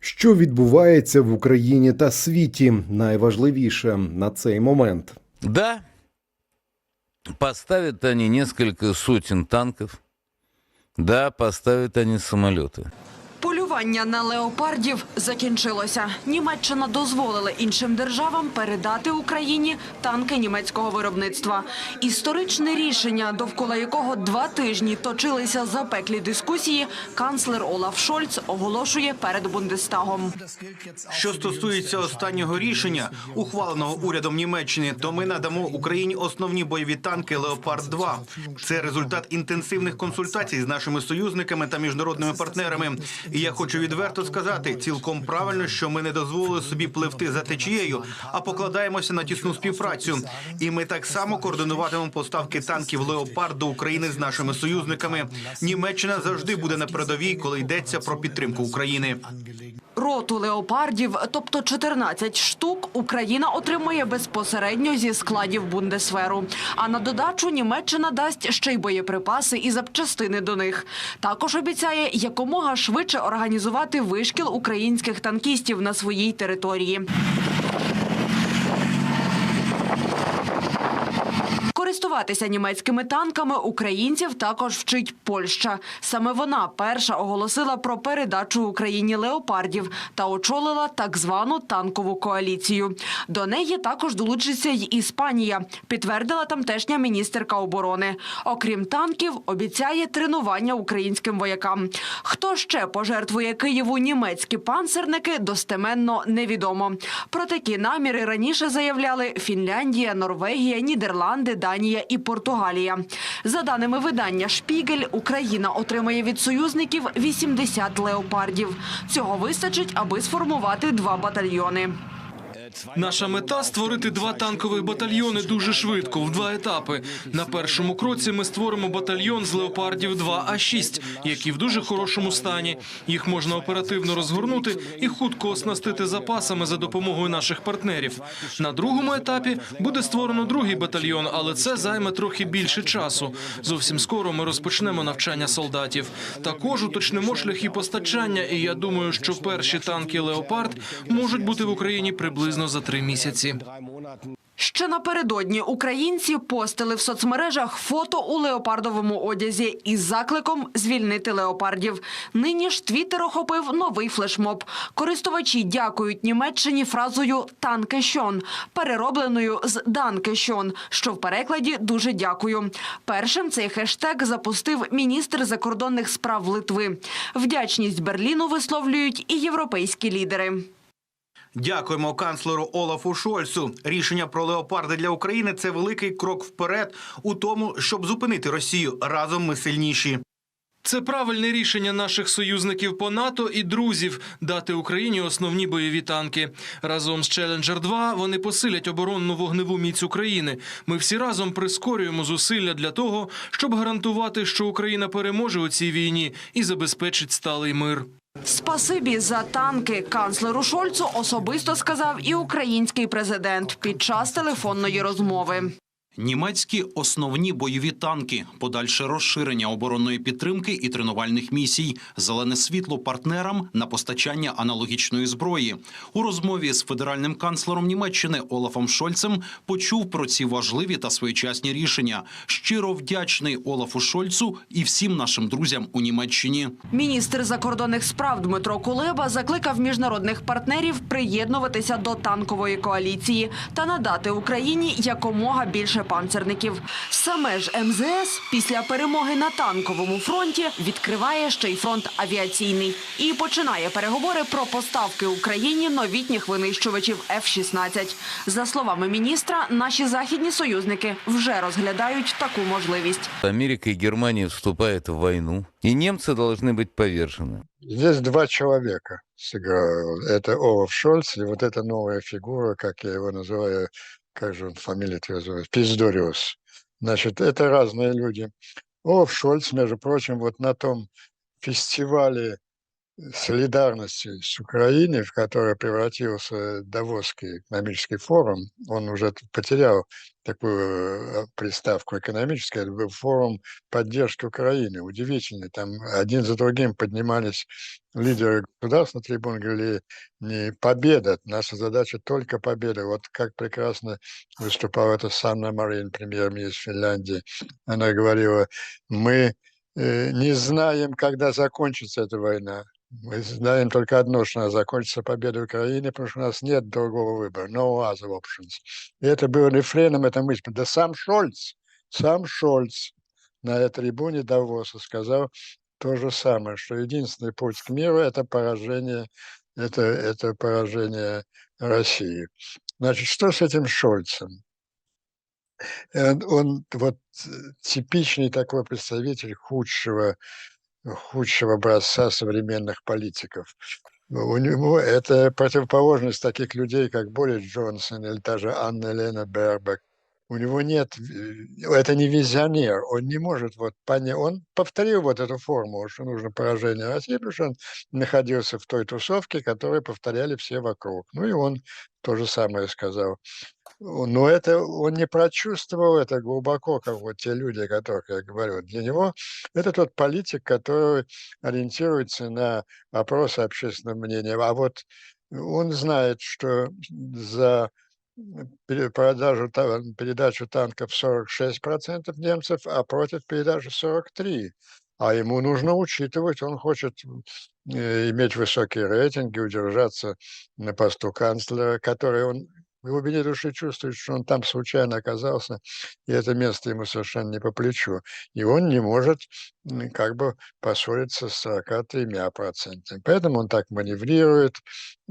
Що відбувається в Україні та світі? Найважливіше на цей момент. Да, поставят они несколько сотен танков. Да, поставят они самолеты. Полювання на леопардів закінчилося. Німеччина дозволила іншим державам передати Україні танки німецького виробництва. Історичне рішення, довкола якого два тижні точилися запеклі дискусії, канцлер Олаф Шольц оголошує перед Бундестагом. Що стосується останнього рішення, ухваленого урядом Німеччини, то ми надамо Україні основні бойові танки Леопард 2 Це результат інтенсивних консультацій з нашими союзниками та міжнародними партнерами. І я хочу відверто сказати, цілком правильно, що ми не дозволили собі пливти за течією, а покладаємося на тісну співпрацю. І ми так само координуватимемо поставки танків Леопард до України з нашими союзниками. Німеччина завжди буде на передовій, коли йдеться про підтримку України. Роту леопардів, тобто 14 штук, Україна отримує безпосередньо зі складів Бундесверу. А на додачу Німеччина дасть ще й боєприпаси і запчастини до них. Також обіцяє якомога швидше організувати вишкіл українських танкістів на своїй території. Користуватися німецькими танками українців також вчить Польща. Саме вона перша оголосила про передачу Україні леопардів та очолила так звану танкову коаліцію. До неї також долучиться й Іспанія, підтвердила тамтешня міністерка оборони. Окрім танків, обіцяє тренування українським воякам. Хто ще пожертвує Києву німецькі панцерники, достеменно невідомо. Про такі наміри раніше заявляли Фінляндія, Норвегія, Нідерланди, Данія і Португалія. За даними видання Шпігель, Україна отримає від союзників 80 леопардів. Цього вистачить, аби сформувати два батальйони. Наша мета створити два танкових батальйони дуже швидко, в два етапи. На першому кроці ми створимо батальйон з леопардів 2 а 6 які в дуже хорошому стані. Їх можна оперативно розгорнути і хутко оснастити запасами за допомогою наших партнерів. На другому етапі буде створено другий батальйон, але це займе трохи більше часу. Зовсім скоро ми розпочнемо навчання солдатів. Також уточнимо шляхи постачання, і я думаю, що перші танки Леопард можуть бути в Україні приблизно за три місяці. Ще напередодні українці постили в соцмережах фото у леопардовому одязі із закликом звільнити леопардів. Нині ж Твіттер охопив новий флешмоб. Користувачі дякують Німеччині фразою «танкешон», переробленою з «данкешон», що в перекладі дуже дякую. Першим цей хештег запустив міністр закордонних справ Литви. Вдячність Берліну висловлюють і європейські лідери. Дякуємо канцлеру Олафу Шольцу. Рішення про леопарди для України це великий крок вперед у тому, щоб зупинити Росію. Разом ми сильніші. Це правильне рішення наших союзників по НАТО і друзів дати Україні основні бойові танки. Разом з Челенджер 2 вони посилять оборонну вогневу міць України. Ми всі разом прискорюємо зусилля для того, щоб гарантувати, що Україна переможе у цій війні і забезпечить сталий мир. Спасибі за танки канцлеру Шольцу особисто сказав і український президент під час телефонної розмови. Німецькі основні бойові танки, подальше розширення оборонної підтримки і тренувальних місій, зелене світло партнерам на постачання аналогічної зброї. У розмові з федеральним канцлером Німеччини Олафом Шольцем почув про ці важливі та своєчасні рішення. Щиро вдячний Олафу Шольцу і всім нашим друзям у Німеччині. Міністр закордонних справ Дмитро Кулеба закликав міжнародних партнерів приєднуватися до танкової коаліції та надати Україні якомога більше панцерників. Саме ж МЗС після перемоги на танковому фронті відкриває ще й фронт авіаційний і починає переговори про поставки Україні новітніх винищувачів F-16. За словами міністра, наші західні союзники вже розглядають таку можливість. Америка и Германия вступают в войну, и немцы должны быть повержены. Здесь два человека сыграл. Это Олаф Шольц и вот эта новая фигура, как я его называю, как же он фамилия называется, Пиздориус. Значит, это разные люди. Олаф Шольц, между прочим, вот на том фестивале солидарности с Украиной, в которой превратился Давосский экономический форум, он уже потерял такую э, приставку экономическая, это был форум поддержки Украины. Удивительный, там один за другим поднимались лидеры государств на трибун, говорили, не победа, наша задача только победа. Вот как прекрасно выступала эта Санна Марин, премьер-министр Финляндии. Она говорила, мы э, не знаем, когда закончится эта война. Мы знаем только одно, что она закончится победой Украины, потому что у нас нет другого выбора. No other options. И это было рефреном этой мысли. Да сам Шольц, сам Шольц на этой трибуне Давоса сказал то же самое, что единственный путь к миру – это поражение, это, это поражение России. Значит, что с этим Шольцем? Э, Он вот э, типичный такой представитель худшего худшего образца современных политиков. У него это противоположность таких людей, как Борис Джонсон или та же Анна Лена Бербек. У него нет, э, это не визионер, он не может вот понять, он повторил вот эту формулу, что нужно поражение России, потому что он находился в той тусовке, которую повторяли все вокруг. Ну и он то же самое сказал. Но это он не прочувствовал это глубоко, как вот те люди, о которых я говорю. Для него это тот политик, который ориентируется на опросы общественного мнения. А вот он знает, что за продажу, передачу танков 46% немцев, а против передачи 43%. А ему нужно учитывать, он хочет э, иметь высокие рейтинги, удержаться на посту канцлера, который он в глубине души чувствует, что он там случайно оказался, и это место ему совершенно не по плечу. И он не может как бы поссориться с 43%. Поэтому он так маневрирует.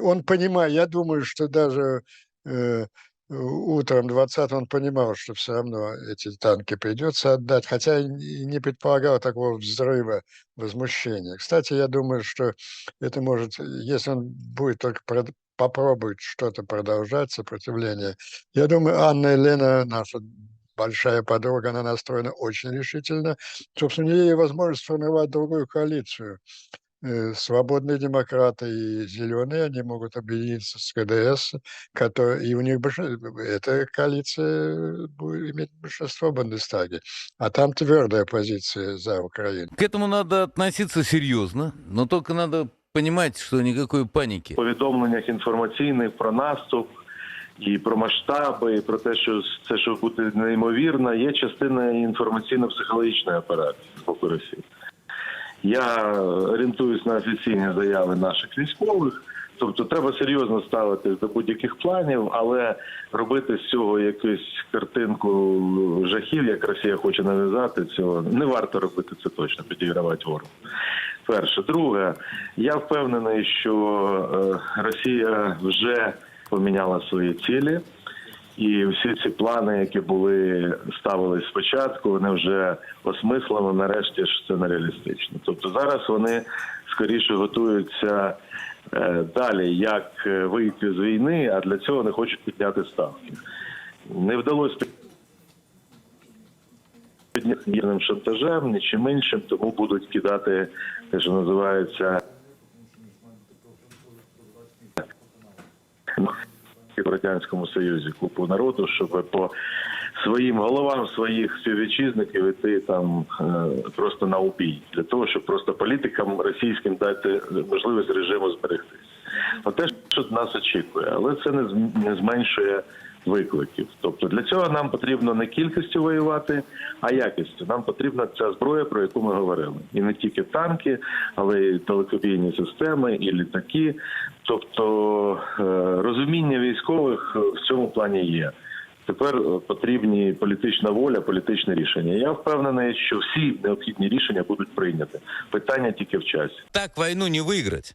Он понимает, я думаю, что даже э, утром 20 он понимал, что все равно эти танки придется отдать, хотя и не- предполагал такого взрыва возмущения. Кстати, я думаю, что это может, если он будет только попробует что-то продолжать, сопротивление, я думаю, Анна Елена, наша большая подруга, она настроена очень решительно. Собственно, у нее есть возможность сформировать другую коалицию. Э, Свободные демократы и зеленые, они могут объединиться с КДС, который, и у них больш- эта коалиция будет иметь большинство в Бундестаге. А там твердая позиция за Украину. К этому надо относиться серьезно, но только надо понимать, что никакой паники. повідомленнях інформаційних про наступ і про масштаби, і про те, що це що бути неймовірно, є частина інформаційно-психологічної операції боку Росії. Я орієнтуюсь на офіційні заяви наших військових. Тобто треба серйозно ставитись до будь-яких планів, але робити з цього якусь картинку жахів, як Росія хоче нав'язати, цього не варто робити це точно, підігравати ворогу. Перше, друге, я впевнений, що е, Росія вже поміняла свої цілі, і всі ці плани, які були ставились спочатку, вони вже осмислено нарешті ж це нереалістично. Тобто зараз вони скоріше готуються е, далі, як е, вийти з війни, а для цього не хочуть підняти ставки. Не вдалося підняти шантажем, нічим іншим, тому будуть кидати те, що називається в радянському союзі купу народу, щоб по своїм головам своїх співвітчизників іти там е, просто на убій для того, щоб просто політикам російським дати можливість режиму зберегтись. Оте, що нас очікує, але це не зменшує викликів. Тобто для цього нам потрібно не кількістю воювати, а якістю. Нам потрібна ця зброя, про яку ми говорили, і не тільки танки, але й телекобійні системи, і літаки. Тобто е, розуміння військових в цьому плані є. Тепер е, потрібні політична воля, політичне рішення. Я впевнений, що всі необхідні рішення будуть прийняті. Питання тільки в часі. Так войну не выиграть,